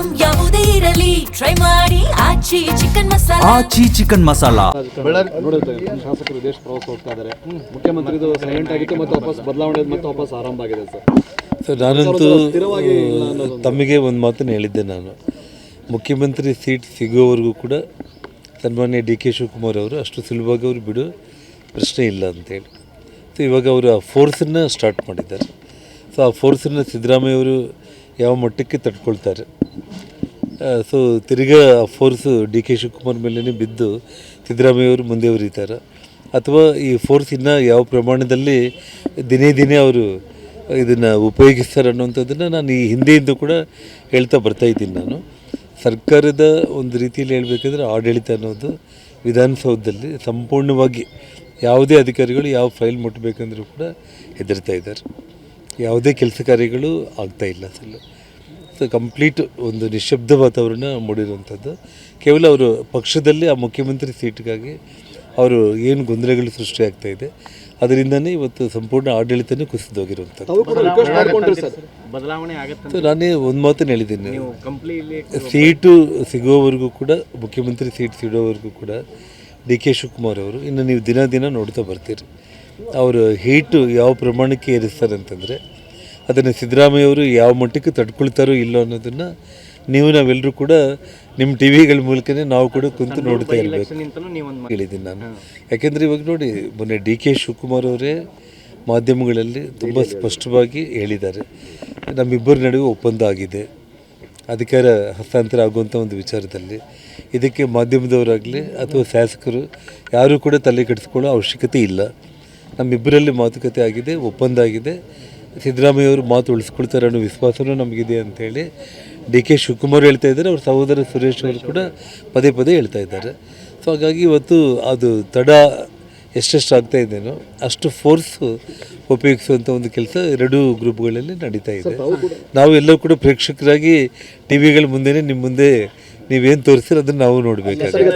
Item ಯಾವುದೇ ಇರಲಿ. Try ಮಾಡಿ. ಆಚಿ ಚಿಕನ್ ಮಸಾಲ. ಆಚಿ ಚಿಕನ್ ಮಸಾಲಾ. ನೋಡುತ್ತೆ ಶಾಸಕರು ವಿದೇಶ ಪ್ರವಾಸ ಹೋಗ್ತಾ ಇದ್ದಾರೆ. ಮುಖ್ಯಮಂತ್ರಿದು ಸೈಲೆಂಟ್ ಆಗಿತ್ತು ಮತ್ತೆ ವಾಪಸ್ ಬದಲಾವಣೆ ಮತ್ತೆ ವಾಪಸ್ ಆರಂಭ ಆಗಿದೆ ಸರ್. ಸೊ ನಾನಂತೂ ತಮಗೆ ಒಂದು ಮಾತನ್ನು ಹೇಳಿದ್ದೆ ನಾನು. ಮುಖ್ಯಮಂತ್ರಿ ಸೀಟ್ ಸಿಗೋವರೆಗೂ ಕೂಡ ಸನ್ಮಾನ್ಯ ಡಿ ಕೆ ಶಿವಕುಮಾರ್ ಅವರು ಅಷ್ಟು ಸುಲಭವಾಗಿ ಅವರು ಬಿಡು ಪ್ರಶ್ನೆ ಇಲ್ಲ ಅಂತೇಳಿ. ಸೊ ಇವಾಗ ಅವರು ಆ ಫೋರ್ಸನ್ನು ಸ್ಟಾರ್ಟ್ ಮಾಡಿದ್ದಾರೆ. ಸೊ ಆ ಫೋರ್ಸನ್ನು ಸಿದ್ದರಾಮಯ್ಯ ಅವರು ಯಾವ ಮಟ್ಟಕ್ಕೆ ತಡ್ಕೊಳ್ತಾರೆ ಸೊ ತಿರ್ಗಾ ಫೋರ್ಸು ಡಿ ಕೆ ಶಿವಕುಮಾರ್ ಮೇಲೇ ಬಿದ್ದು ಸಿದ್ದರಾಮಯ್ಯ ಅವರು ಮುಂದೆ ಉರಿತಾರೆ. ಅಥವಾ ಈ ಫೋರ್ಸ್ ಇನ್ನು ಯಾವ ಪ್ರಮಾಣದಲ್ಲಿ ದಿನೇ ದಿನೇ ಅವರು ಇದನ್ನು ಉಪಯೋಗಿಸ್ತಾರೆ ಅನ್ನೋಂಥದ್ದನ್ನು ನಾನು ಈ ಹಿಂದೆಯಿಂದ ಕೂಡ ಹೇಳ್ತಾ ಬರ್ತಾ ಇದ್ದೀನಿ ನಾನು. ಸರ್ಕಾರದ ಒಂದು ರೀತಿಯಲ್ಲಿ ಹೇಳಬೇಕಂದ್ರೆ ಆಡಳಿತ ಅನ್ನೋದು ವಿಧಾನಸೌಧದಲ್ಲಿ ಸಂಪೂರ್ಣವಾಗಿ ಯಾವುದೇ ಅಧಿಕಾರಿಗಳು ಯಾವ ಫೈಲ್ ಮುಟ್ಟಬೇಕಂದ್ರೂ ಕೂಡ ಹೆದರ್ತಾ ಇದ್ದಾರೆ. ಯಾವುದೇ ಕೆಲಸ ಕಾರ್ಯಗಳು ಆಗ್ತಾ ಇಲ್ಲ ಅಸಲು ಕಂಪ್ಲೀಟ್ ಒಂದು ನಿಶಬ್ದ ವಾತಾವರಣ ಮೂಡಿರುವಂಥದ್ದು. ಕೇವಲ ಅವರು ಪಕ್ಷದಲ್ಲಿ ಆ ಮುಖ್ಯಮಂತ್ರಿ ಸೀಟ್ಗಾಗಿ ಅವರು ಏನು ಗೊಂದಲಗಳು ಸೃಷ್ಟಿಯಾಗ್ತಾ ಇದೆ. ಅದರಿಂದನೇ ಇವತ್ತು ಸಂಪೂರ್ಣ ಆಡಳಿತನೇ ಕುಸಿದೋಗಿರುವಂಥದ್ದು ತಾವು ಕೂಡ ರಿಕ್ವೆಸ್ಟ್ ಮಾಡ್ಕೊಂಡ್ರಿ ಸರ್. ಬದಲಾವಣೆ ಆಗತ್ತೆ ಸೊ ನಾನೇ ಒಂದು ಮಾತನ್ನು ಹೇಳಿದ್ದೀನಿ. ಸೀಟು ಸಿಗೋವರೆಗೂ ಕೂಡ ಮುಖ್ಯಮಂತ್ರಿ ಸೀಟ್ ಸಿಗೋವರೆಗೂ ಕೂಡ ಡಿ ಕೆ ಶಿವಕುಮಾರ್ ಅವರು ಇನ್ನು ನೀವು ದಿನ ದಿನ ನೋಡ್ತಾ ಬರ್ತೀರಿ. ಅವರು ಹೀಟು ಯಾವ ಪ್ರಮಾಣಕ್ಕೆ ಏರಿಸ್ತಾರೆ ಅಂತಂದರೆ ಅದನ್ನು ಸಿದ್ದರಾಮಯ್ಯವರು ಯಾವ ಮಟ್ಟಕ್ಕೆ ತಡ್ಕೊಳ್ತಾರೋ ಇಲ್ಲೋ ಅನ್ನೋದನ್ನು ನೀವು ನಾವೆಲ್ಲರೂ ಕೂಡ ನಿಮ್ಮ ಟಿ ವಿಗಳ ಮೂಲಕನೇ ನಾವು ಕೂಡ ಕುಂತು ನೋಡ್ತಾ ಇರಬೇಕು ಹೇಳಿದ್ದೀನಿ ನಾನು. ಯಾಕೆಂದರೆ ಇವಾಗ ನೋಡಿ ಮೊನ್ನೆ ಡಿ ಕೆ ಶಿವಕುಮಾರ್ ಅವರೇ ಮಾಧ್ಯಮಗಳಲ್ಲಿ ತುಂಬ ಸ್ಪಷ್ಟವಾಗಿ ಹೇಳಿದ್ದಾರೆ. ನಮ್ಮಿಬ್ಬರ ನಡುವೆ ಒಪ್ಪಂದ ಆಗಿದೆ. ಅಧಿಕಾರ ಹಸ್ತಾಂತರ ಆಗುವಂಥ ಒಂದು ವಿಚಾರದಲ್ಲಿ. ಇದಕ್ಕೆ ಮಾಧ್ಯಮದವರಾಗಲಿ ಅಥವಾ ಶಾಸಕರು ಯಾರೂ ಕೂಡ ತಲೆ ಕೆಡಿಸ್ಕೊಳ್ಳೋ ಅವಶ್ಯಕತೆ ಇಲ್ಲ. ನಮ್ಮಿಬ್ಬರಲ್ಲಿ ಮಾತುಕತೆ ಆಗಿದೆ ಒಪ್ಪಂದ ಆಗಿದೆ. ಸಿದ್ದರಾಮಯ್ಯ ಅವರು ಮಾತು ಉಳಿಸ್ಕೊಳ್ತಾರೆ ಅನ್ನೋ ವಿಶ್ವಾಸನೂ ನಮಗಿದೆ ಅಂತೇಳಿ ಡಿ ಕೆ ಶಿವಕುಮಾರ್ ಹೇಳ್ತಾ ಇದ್ದಾರೆ. ಅವ್ರ ಸಹೋದರ ಸುರೇಶ್ ಅವರು ಕೂಡ ಪದೇ ಪದೇ ಹೇಳ್ತಾ ಇದ್ದಾರೆ. ಸೊ ಹಾಗಾಗಿ ಇವತ್ತು ಅದು ತಡ ಎಷ್ಟೆಷ್ಟು ಆಗ್ತಾ ಇದ್ದೇನೋ ಅಷ್ಟು ಫೋರ್ಸು ಉಪಯೋಗಿಸುವಂಥ ಒಂದು ಕೆಲಸ ಎರಡೂ ಗ್ರೂಪ್ಗಳಲ್ಲಿ ನಡೀತಾ ಇದೆ. ನಾವು ಎಲ್ಲರೂ ಕೂಡ ಪ್ರೇಕ್ಷಕರಾಗಿ ಟಿ ವಿಗಳ ಮುಂದೆನೇ ನಿಮ್ಮ ಮುಂದೆ ನೀವೇನು ತೋರಿಸ್ತೀರ ಅದನ್ನು ನಾವು ನೋಡಬೇಕಾಗುತ್ತೆ